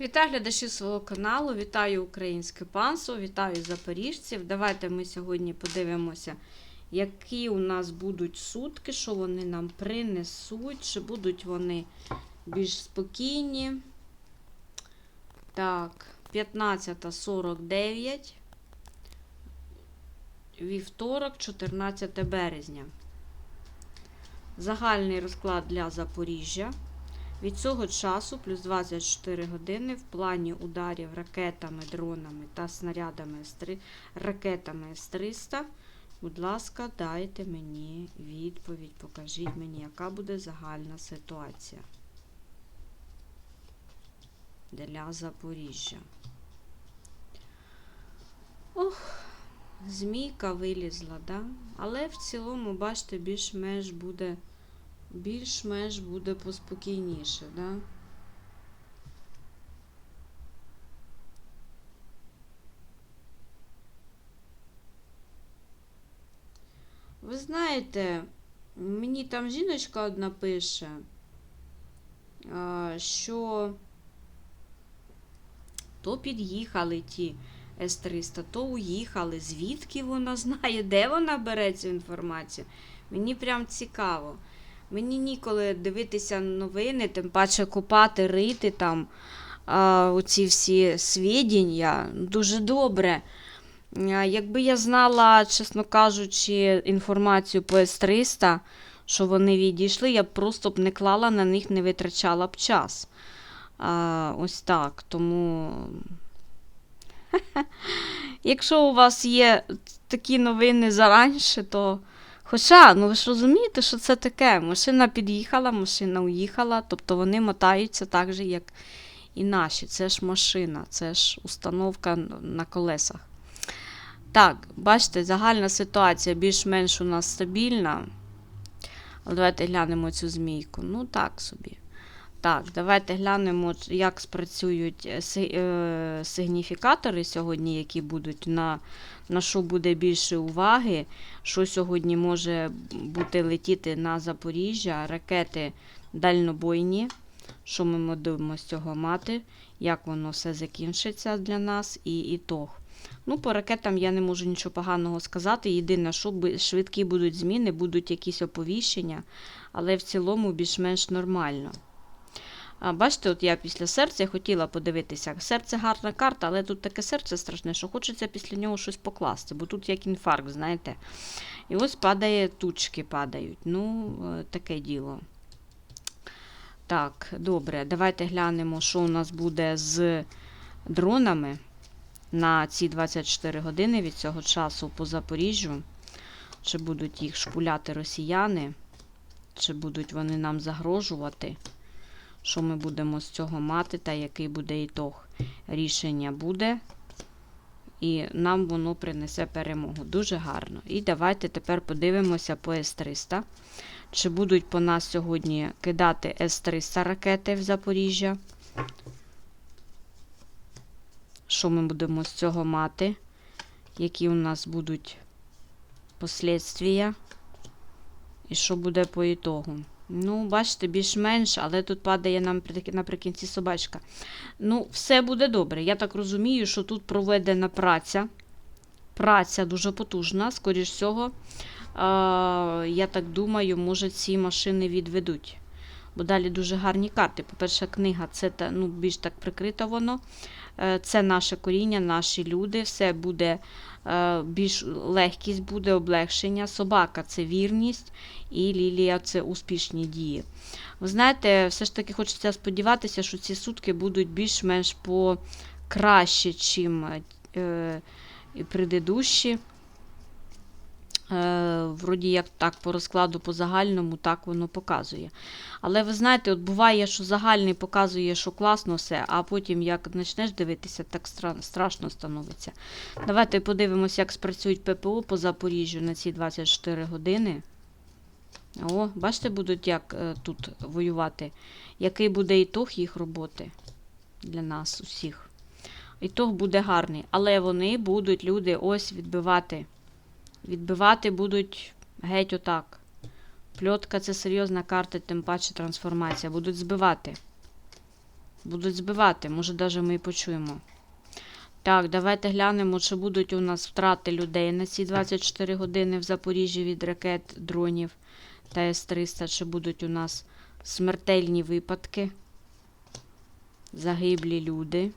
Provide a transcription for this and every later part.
Вітаю глядачів свого каналу, вітаю українське панство, вітаю запоріжців. Давайте ми сьогодні подивимося, які у нас будуть сутки, що вони нам принесуть, чи будуть вони більш спокійні. Так, 15.49. Вівторок, 14 березня. Загальний розклад для Запоріжжя. Від цього часу плюс 24 години в плані ударів ракетами, дронами та снарядами С-3 ракетами С-300. Будь ласка, дайте мені відповідь, покажіть мені, яка буде загальна ситуація для Запоріжжя. Ох, змійка вилізла, да? але в цілому, бачите, більш-менш буде більш-менш буде поспокійніше, да? Ви знаєте, мені там жіночка одна пише, що то під'їхали ті С-300, то уїхали. Звідки вона знає, де вона бере цю інформацію? Мені прям цікаво. Мені ніколи дивитися новини, тим паче купати, рити там а, оці всі свідіння. Дуже добре. Якби я знала, чесно кажучи, інформацію по С-300, що вони відійшли, я б просто б не клала на них, не витрачала б час. А, ось так. Тому. Якщо у вас є такі новини заранше, то. Хоча, ну ви ж розумієте, що це таке? Машина під'їхала, машина уїхала, тобто вони мотаються так же, як і наші. Це ж машина, це ж установка на колесах. Так, бачите, загальна ситуація більш-менш у нас стабільна. Але давайте глянемо цю змійку. Ну, так собі. Так, давайте глянемо, як спрацюють е, е, сигніфікатори сьогодні, які будуть на, на що буде більше уваги, що сьогодні може бути летіти на Запоріжжя, ракети дальнобойні, що ми будемо з цього мати, як воно все закінчиться для нас і ітог. Ну, по ракетам я не можу нічого поганого сказати. Єдине, що швидкі будуть зміни, будуть якісь оповіщення, але в цілому більш-менш нормально. А, бачите, от я після серця хотіла подивитися. Серце гарна карта, але тут таке серце страшне, що хочеться після нього щось покласти, бо тут як інфаркт, знаєте. І ось падає, тучки падають. Ну, е, таке діло. Так, добре, давайте глянемо, що у нас буде з дронами на ці 24 години від цього часу по Запоріжжю. Чи будуть їх шпуляти росіяни, чи будуть вони нам загрожувати що ми будемо з цього мати, та який буде ітог. Рішення буде, і нам воно принесе перемогу. Дуже гарно. І давайте тепер подивимося по С-300. Чи будуть по нас сьогодні кидати С-300 ракети в Запоріжжя? Що ми будемо з цього мати? Які у нас будуть послідствія? І що буде по ітогу? Ну, бачите, більш-менш, але тут падає нам наприкінці собачка. Ну, все буде добре. Я так розумію, що тут проведена праця. Праця дуже потужна, скоріш всього. Я так думаю, може ці машини відведуть. Бо далі дуже гарні карти. По-перше, книга це ну, більш так прикрито воно. Е, Це наше коріння, наші люди, все буде е, більш легкість буде, облегшення. Собака це вірність, і лілія це успішні дії. Ви знаєте, все ж таки хочеться сподіватися, що ці сутки будуть більш-менш по краще, чим е, предыдущі. Е, вроді як так по розкладу по загальному, так воно показує. Але ви знаєте, от буває, що загальний показує, що класно все, а потім, як почнеш дивитися, так страшно становиться. Давайте подивимося, як спрацюють ППО по Запоріжжю на ці 24 години. О, бачите, будуть як е, тут воювати. Який буде ітог їх роботи для нас усіх. Ітог буде гарний, але вони будуть, люди, ось відбивати. Відбивати будуть геть отак. Пльотка це серйозна карта, тим паче трансформація. Будуть збивати. Будуть збивати, може, навіть ми і почуємо. Так, давайте глянемо, чи будуть у нас втрати людей на ці 24 години в Запоріжжі від ракет, дронів та С-300, чи будуть у нас смертельні випадки. Загиблі люди.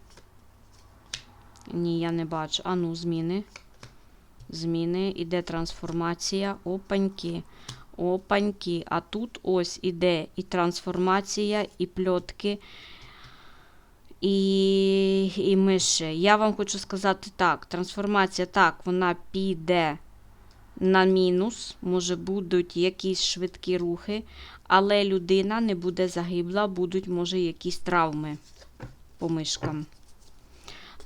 Ні, я не бачу. А ну, зміни. Зміни. Іде трансформація. Опаньки. Опаньки. А тут ось іде і трансформація, і пльотки, і, і миші. Я вам хочу сказати так: трансформація так, вона піде на мінус, може будуть якісь швидкі рухи, але людина не буде загибла, будуть, може, якісь травми по мишкам.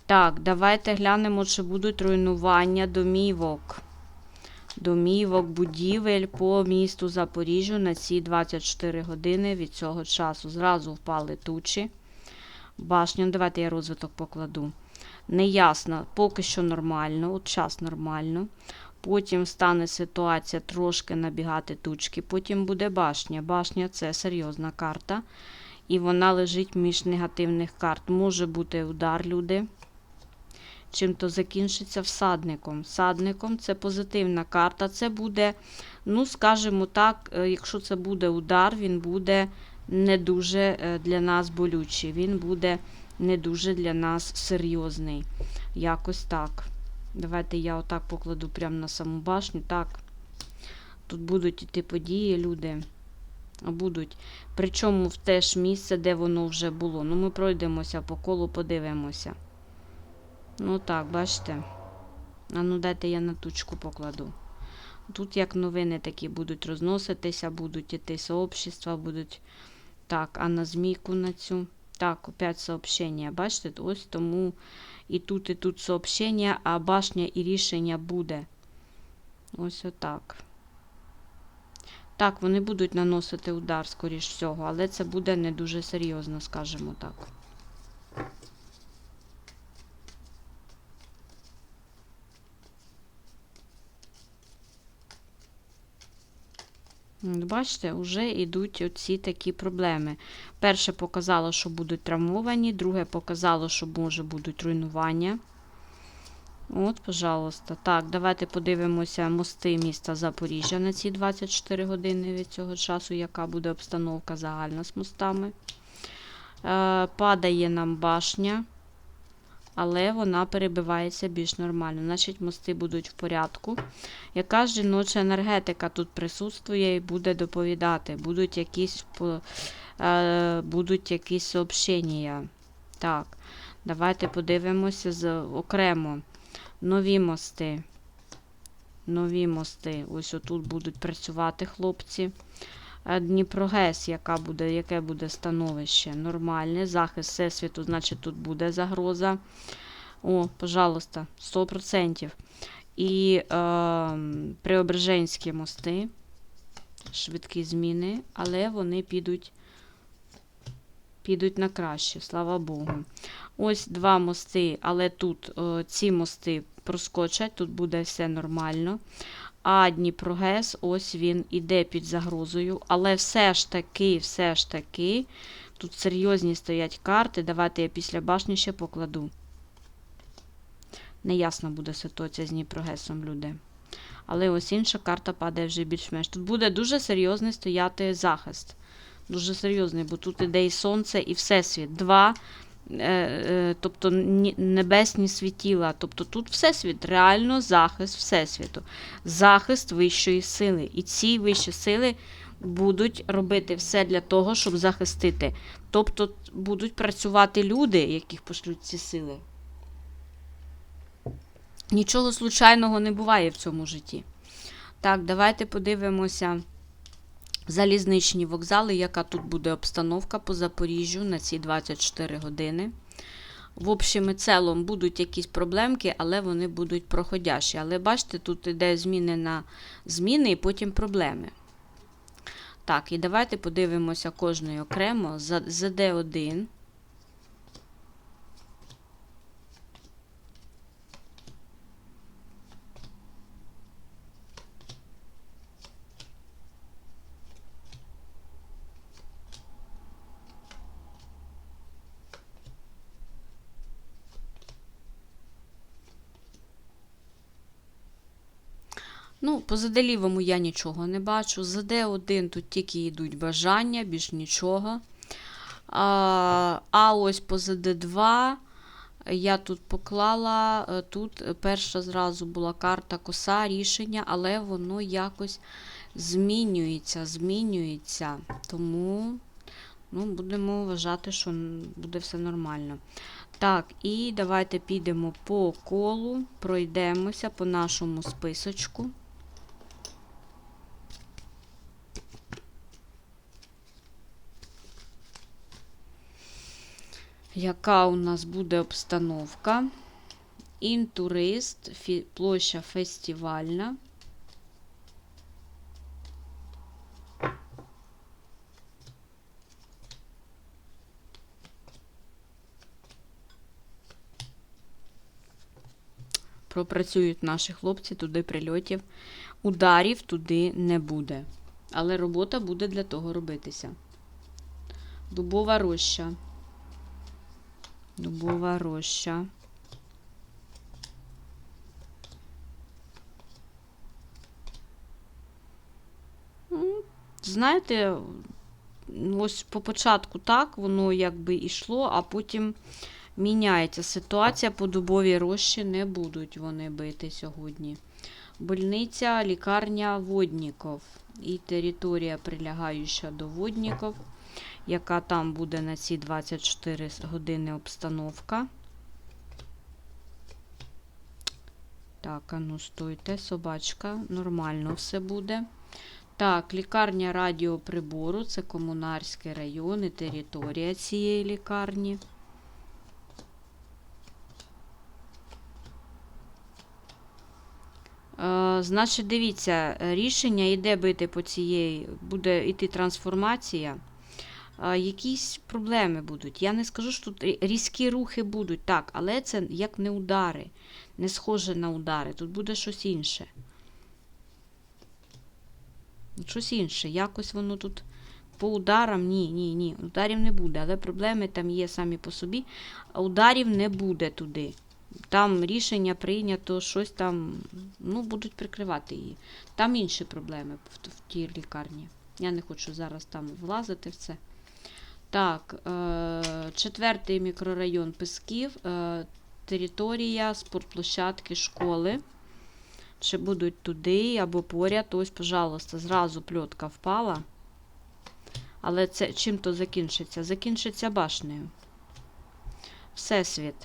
Так, давайте глянемо, чи будуть руйнування домівок. Домівок, будівель по місту Запоріжжю на ці 24 години від цього часу. Зразу впали тучі. Башню, давайте я розвиток покладу. Неясно, поки що нормально, от час нормально. Потім стане ситуація трошки набігати тучки. Потім буде башня. Башня це серйозна карта. І вона лежить між негативних карт. Може бути удар, люди. Чим то закінчиться всадником. Всадником це позитивна карта. Це буде, ну, скажімо так, е, якщо це буде удар, він буде не дуже е, для нас болючий. Він буде не дуже для нас серйозний. Якось так. Давайте я отак покладу прямо на саму башню. Так. Тут будуть іти події, люди. Будуть. Причому в те ж місце, де воно вже було. Ну, ми пройдемося по колу, подивимося. Ну так, бачите. А ну дайте я на тучку покладу. Тут як новини такі будуть розноситися, будуть іти сообщества, будуть. Так, а на змійку на цю. Так, опять сообщення. Бачите, ось тому і тут, і тут сообщення, а башня і рішення буде. Ось отак. Так, вони будуть наносити удар, скоріш всього, але це буде не дуже серйозно, скажімо так. Бачите, вже йдуть оці такі проблеми. Перше показало, що будуть травмовані, друге показало, що може будуть руйнування. От, пожалуйста. Так, давайте подивимося мости міста Запоріжжя на ці 24 години від цього часу, яка буде обстановка загальна з мостами. Е, падає нам башня, але вона перебивається більш нормально. Значить, мости будуть в порядку. Яка ж жіноча енергетика тут присутствує і буде доповідати? Будуть якісь, е, будуть якісь сообщення. Так, давайте подивимося з, окремо. Нові мости. Нові мости. Ось отут будуть працювати хлопці. Дніпрогес, яка буде, яке буде становище? Нормальне. Захист Всесвіту, значить, тут буде загроза. О, пожалуйста, 100%. І е, Преображенські мости. Швидкі зміни, але вони підуть, підуть на краще, слава Богу. Ось два мости, але тут е, ці мости проскочать, тут буде все нормально. А Дніпрогес, ось він іде під загрозою. Але все ж таки, все ж таки, тут серйозні стоять карти. Давайте я після башні ще покладу. Неясна буде ситуація з Дніпрогесом, люди. Але ось інша карта падає вже більш-менш. Тут буде дуже серйозний стояти захист. Дуже серйозний, бо тут іде і сонце, і всесвіт. Два тобто небесні світіла. Тобто тут всесвіт, реально захист всесвіту, захист вищої сили. І ці вищі сили будуть робити все для того, щоб захистити. Тобто будуть працювати люди, яких пошлють ці сили. Нічого случайного не буває в цьому житті. Так, давайте подивимося залізничні вокзали, яка тут буде обстановка по Запоріжжю на ці 24 години. В общем і цілому будуть якісь проблемки, але вони будуть проходящі. Але бачите, тут іде зміни на зміни і потім проблеми. Так, і давайте подивимося кожної окремо. За- ЗД1. Ну, по заделівому я нічого не бачу. За Д1 тут тільки йдуть бажання, більш нічого. А, а ось по ЗД2 я тут поклала, е, тут перша зразу була карта коса, рішення, але воно якось змінюється, змінюється. Тому ну, будемо вважати, що буде все нормально. Так, і давайте підемо по колу, пройдемося по нашому списочку. Яка у нас буде обстановка? Інтурист, площа фестивальна. Пропрацюють наші хлопці, туди прильотів. Ударів туди не буде. Але робота буде для того робитися. Дубова роща. Дубова роща. Знаєте, ось по початку так, воно якби йшло, а потім міняється ситуація. По дубовій рощі не будуть вони бити сьогодні. Больниця, лікарня Водніков і територія, прилягаюча до Водніков, яка там буде на ці 24 години обстановка. Так, а ну стойте, собачка, нормально все буде. Так, лікарня радіоприбору, це Комунарський район і територія цієї лікарні. Е, значить, дивіться, рішення йде бити по цієї, буде йти трансформація. Якісь проблеми будуть. Я не скажу, що тут різкі рухи будуть, так, але це як не удари, не схоже на удари. Тут буде щось інше. Щось інше. Якось воно тут по ударам, ні, ні, ні. Ударів не буде, але проблеми там є самі по собі. Ударів не буде туди. Там рішення прийнято, щось там, ну, будуть прикривати її. Там інші проблеми в, в тій лікарні. Я не хочу зараз там влазити в це. Так, е, четвертий мікрорайон Песків, е, територія спортплощадки школи. Чи будуть туди або поряд. Ось, пожалуйста, зразу пльотка впала. Але це чим то закінчиться? Закінчиться башнею. Всесвіт.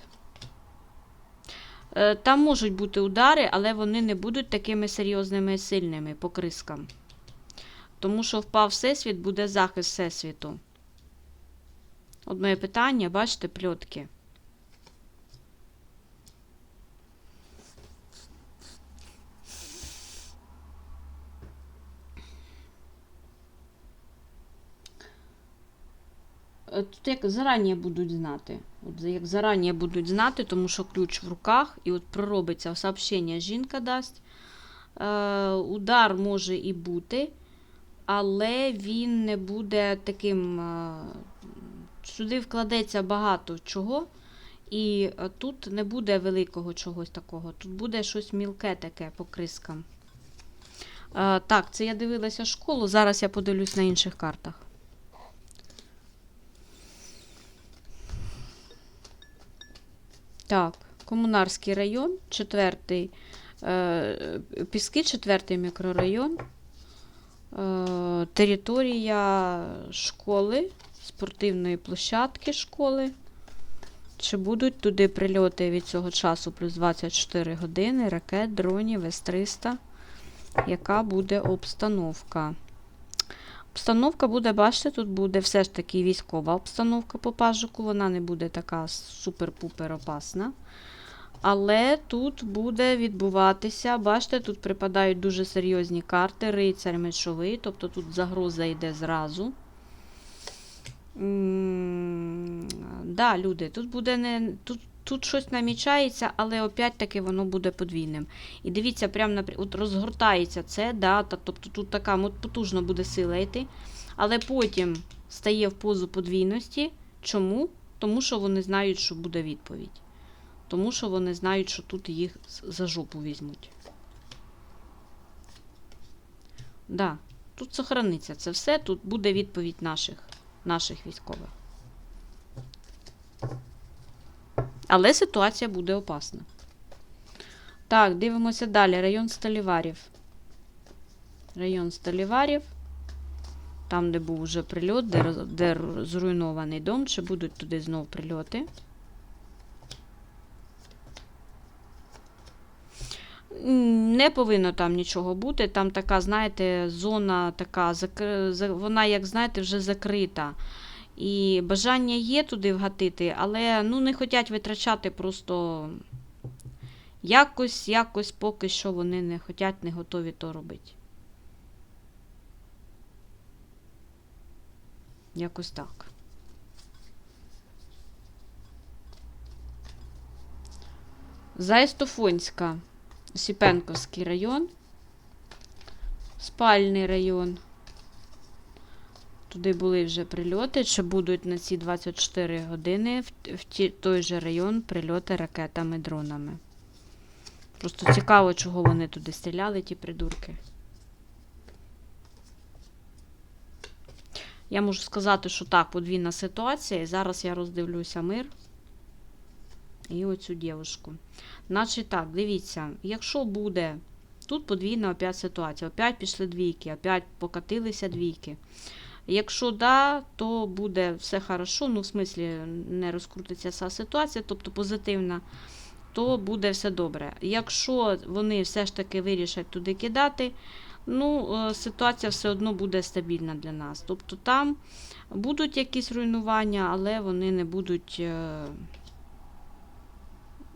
Е, Там можуть бути удари, але вони не будуть такими серйозними і сильними по крискам. Тому що впав Всесвіт, буде захист Всесвіту. От моє питання, бачите, пльотки. Е, Тут як зарані будуть знати. От як зарані будуть знати, тому що ключ в руках, і от проробиться сообщення, жінка дасть. Е, удар може і бути, але він не буде таким. Сюди вкладеться багато чого, і е, тут не буде великого чогось такого. Тут буде щось мілке таке по крискам. Е, так, це я дивилася школу. Зараз я подивлюсь на інших картах. Так, Комунарський район, четвертий, е, Піски, четвертий мікрорайон, територія школи, спортивної площадки школи. Чи будуть туди прильоти від цього часу плюс 24 години, ракет, дронів, С-300? Яка буде обстановка? Обстановка буде, бачите, тут буде все ж таки військова обстановка по пажику, вона не буде така супер-пупер опасна. Але тут буде відбуватися, бачите, тут припадають дуже серйозні карти, рицарь мечовий, тобто тут загроза йде зразу. Да, люди, тут буде не. Тут, тут щось намічається, але опять-таки воно буде подвійним. І дивіться, прямо напря... от розгортається це, да, та- тобто тут така от потужна буде сила йти. Але потім стає в позу подвійності. Чому? Тому що вони знають, що буде відповідь. Тому що вони знають, що тут їх за жопу візьмуть. Да. Тут сохраниться це все, тут буде відповідь наших, наших військових. Але ситуація буде опасна. Так, дивимося далі. Район Сталіварів. Район Сталіварів. Там, де був уже прильот, де, де зруйнований дом, чи будуть туди знов прильоти. Не повинно там нічого бути. Там така, знаєте, зона така, вона, як знаєте, вже закрита. І бажання є туди вгатити, але ну, не хочуть витрачати просто якось, якось поки що вони не хочуть, не готові то робити. Якось так. Зайстофонська, Сіпенковський район, спальний район. Туди були вже прильоти, чи будуть на ці 24 години в, той же район прильоти ракетами, дронами. Просто цікаво, чого вони туди стріляли, ті придурки. Я можу сказати, що так, подвійна ситуація, і зараз я роздивлюся мир і оцю дівушку. Значить так, дивіться, якщо буде. Тут подвійна опять ситуація. Опять пішли двійки, опять покатилися двійки. Якщо да, то буде все хорошо, ну, в смислі, не розкрутиться ця ситуація, тобто позитивна, то буде все добре. Якщо вони все ж таки вирішать туди кидати, ну, е, ситуація все одно буде стабільна для нас. Тобто там будуть якісь руйнування, але вони не будуть.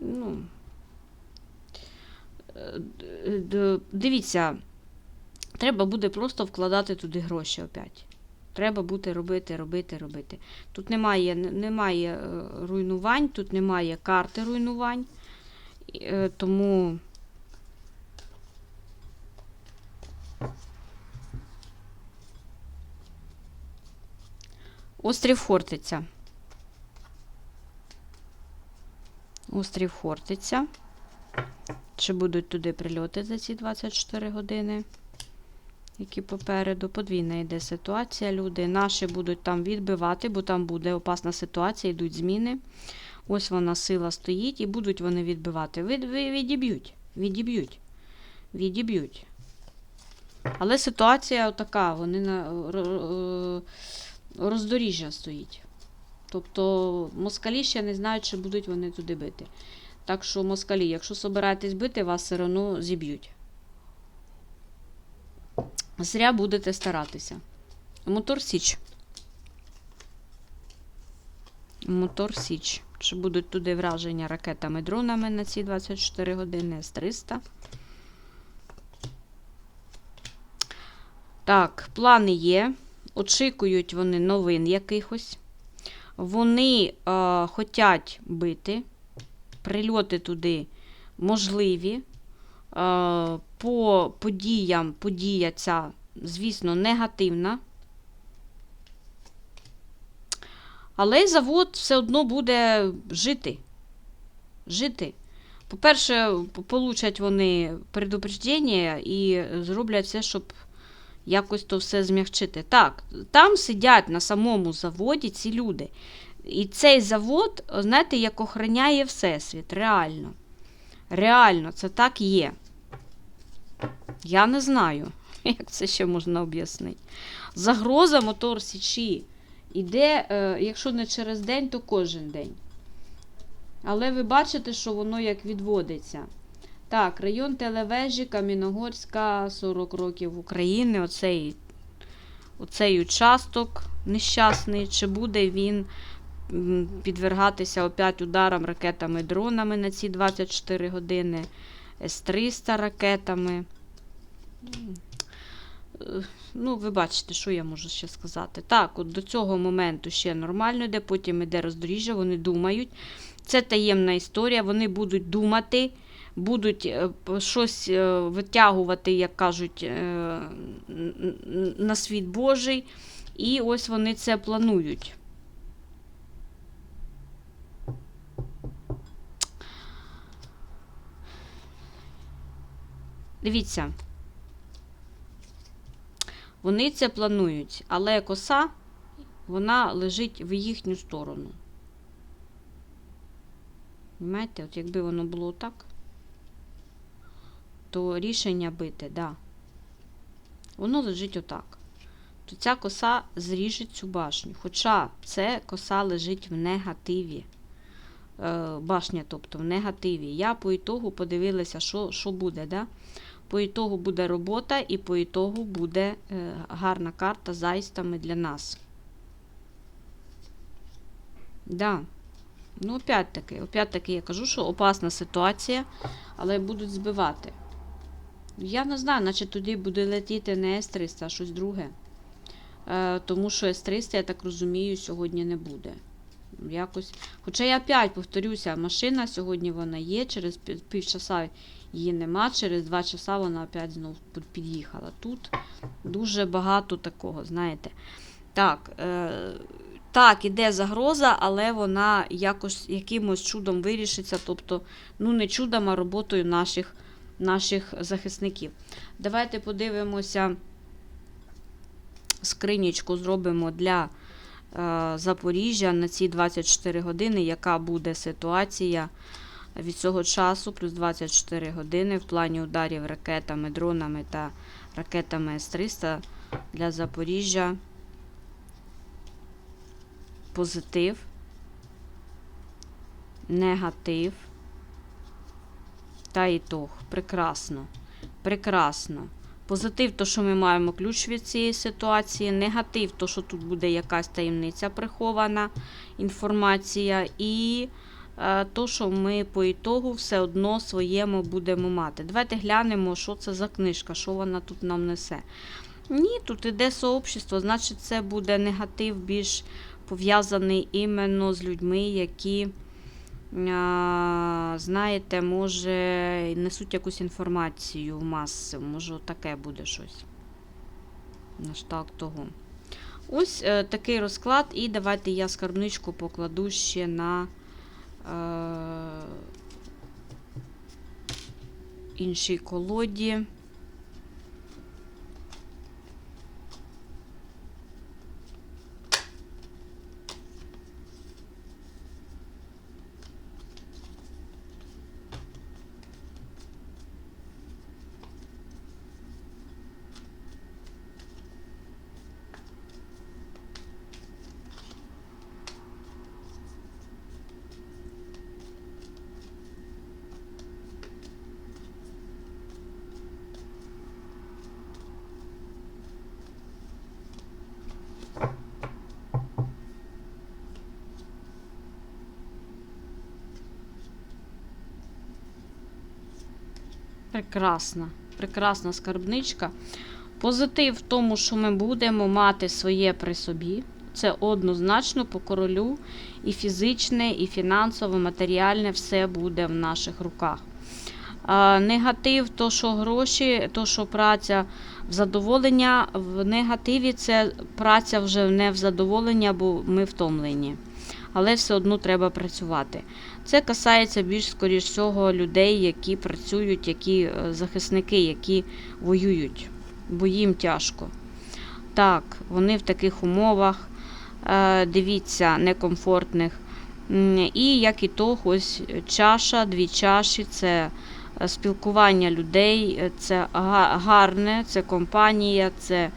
Е, Ну, е, д- дивіться, треба буде просто вкладати туди гроші опять. Треба буде робити, робити, робити. Тут немає, немає е, руйнувань, тут немає карти руйнувань. Е, Тому. Острів Хортиця. Острів Хортиця. Чи будуть туди прильоти за ці 24 години? Які попереду. Подвійна йде ситуація. Люди наші будуть там відбивати, бо там буде опасна ситуація, йдуть зміни. Ось вона сила стоїть, і будуть вони відбивати. Відіб'ють. Відіб'ють. Відіб'ють. Але ситуація така, вони на роздоріжжя стоїть. Тобто москалі ще не знають, чи будуть вони туди бити. Так що, москалі, якщо собираєтесь бити, вас все одно зіб'ють. Зря будете старатися. Мотор Січ. Мотор Січ. Чи будуть туди враження ракетами, дронами на ці 24 години С-300. Так, плани є. Очікують вони новин якихось. Вони е, хочуть бити. Прильоти туди можливі. Е, по подіям подія ця, звісно, негативна. Але завод все одно буде жити. Жити. По-перше, получать вони предупреждення і зроблять все, щоб якось то все змягчити. Так, там сидять на самому заводі ці люди. І цей завод, знаєте, як охороняє Всесвіт. Реально. Реально, це так є. Я не знаю, як це ще можна об'яснити. Загроза мотор Січі іде, е, якщо не через день, то кожен день. Але ви бачите, що воно як відводиться. Так, район Телевежі, Каміногорська, 40 років України. Оцей, оцей участок нещасний. Чи буде він підвергатися опять ударам ракетами, дронами на ці 24 години, С-300 ракетами. Ну, ви бачите, що я можу ще сказати. Так, от до цього моменту ще нормально йде, потім йде роздоріжжя, вони думають. Це таємна історія, вони будуть думати, будуть е, щось е, витягувати, як кажуть, е, на світ Божий. І ось вони це планують. Дивіться. Вони це планують, але коса вона лежить в їхню сторону. Понимаєте, от якби воно було так, то рішення бити, да. Воно лежить отак. То ця коса зріже цю башню. Хоча це коса лежить в негативі. Е, башня, тобто в негативі. Я по ітогу подивилася, що, що буде. Да? По ітогу буде робота, і по ітогу буде е, гарна карта з аїстами для нас. Да. Ну, опять-таки, опять-таки я кажу, що опасна ситуація, але будуть збивати. Я не знаю, наче туди буде летіти не С-300, а щось друге. Е, тому що С-300, я так розумію, сьогодні не буде. Якось. Хоча я опять повторюся, машина сьогодні вона є, через півчаса її нема, через два часа вона опять знов під- під'їхала. Тут дуже багато такого, знаєте. Так, е, так, іде загроза, але вона якось якимось чудом вирішиться. Тобто, ну не чудом, а роботою наших, наших захисників. Давайте подивимося, скринічку зробимо для е, Запоріжжя на ці 24 години, яка буде ситуація від цього часу, плюс 24 години в плані ударів ракетами, дронами та ракетами С-300 для Запоріжжя. Позитив, негатив та ітог. Прекрасно. Прекрасно. Позитив, то, що ми маємо ключ від цієї ситуації. Негатив, то, що тут буде якась таємниця прихована інформація. І е, то, що ми по ітогу все одно своєму будемо мати. Давайте глянемо, що це за книжка, що вона тут нам несе. Ні, тут іде сообщество, значить, це буде негатив більш пов'язаний іменно з людьми, які, знаєте, може, несуть якусь інформацію в маси. Може, таке буде щось. На штат того. Ось е, такий розклад, і давайте я скарбничку покладу ще на е, іншій колоді. Прекрасна, прекрасна скарбничка. Позитив в тому, що ми будемо мати своє при собі. Це однозначно по королю. І фізичне, і фінансово, матеріальне все буде в наших руках. Негатив, то, що гроші, то, що праця в задоволення. В негативі це праця вже не в задоволення, бо ми втомлені. Але все одно треба працювати. Це касається більш, скоріш всього, людей, які працюють, які е, захисники, які воюють, бо їм тяжко. Так, вони в таких умовах, е, дивіться, некомфортних. І як і то, ось чаша, дві чаші це е, спілкування людей, це гарне, це компанія, це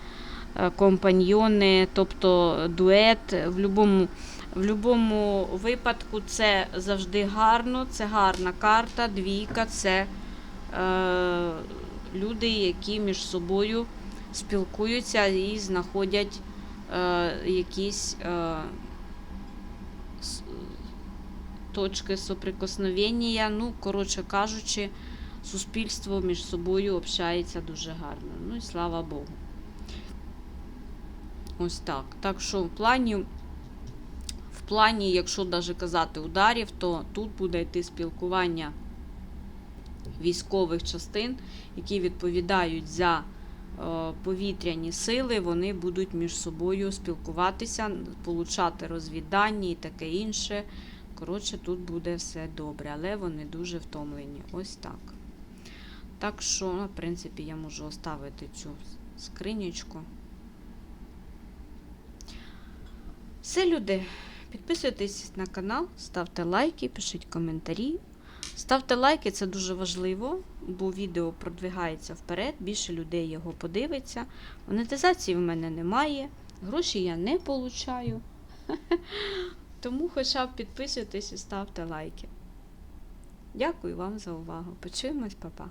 компаньйони, тобто дует. В будь-якому в будь-якому випадку це завжди гарно, це гарна карта. Двійка це е, люди, які між собою спілкуються і знаходять е, якісь е, точки соприкосновення. Ну, коротше кажучи, суспільство між собою общається дуже гарно. Ну і слава Богу. Ось так. Так що в плані плані, якщо даже казати ударів, то тут буде йти спілкування військових частин, які відповідають за е, повітряні сили, вони будуть між собою спілкуватися, получати розвіддані і таке інше. Коротше, тут буде все добре, але вони дуже втомлені. Ось так. Так що, ну, в принципі, я можу оставити цю скринічку. Все, люди. Підписуйтесь на канал, ставте лайки, пишіть коментарі. Ставте лайки, це дуже важливо, бо відео продвигається вперед, більше людей його подивиться. Монетизації в мене немає, гроші я не получаю. Тому хоча б підписуйтесь і ставте лайки. Дякую вам за увагу. Почуємось, па-па.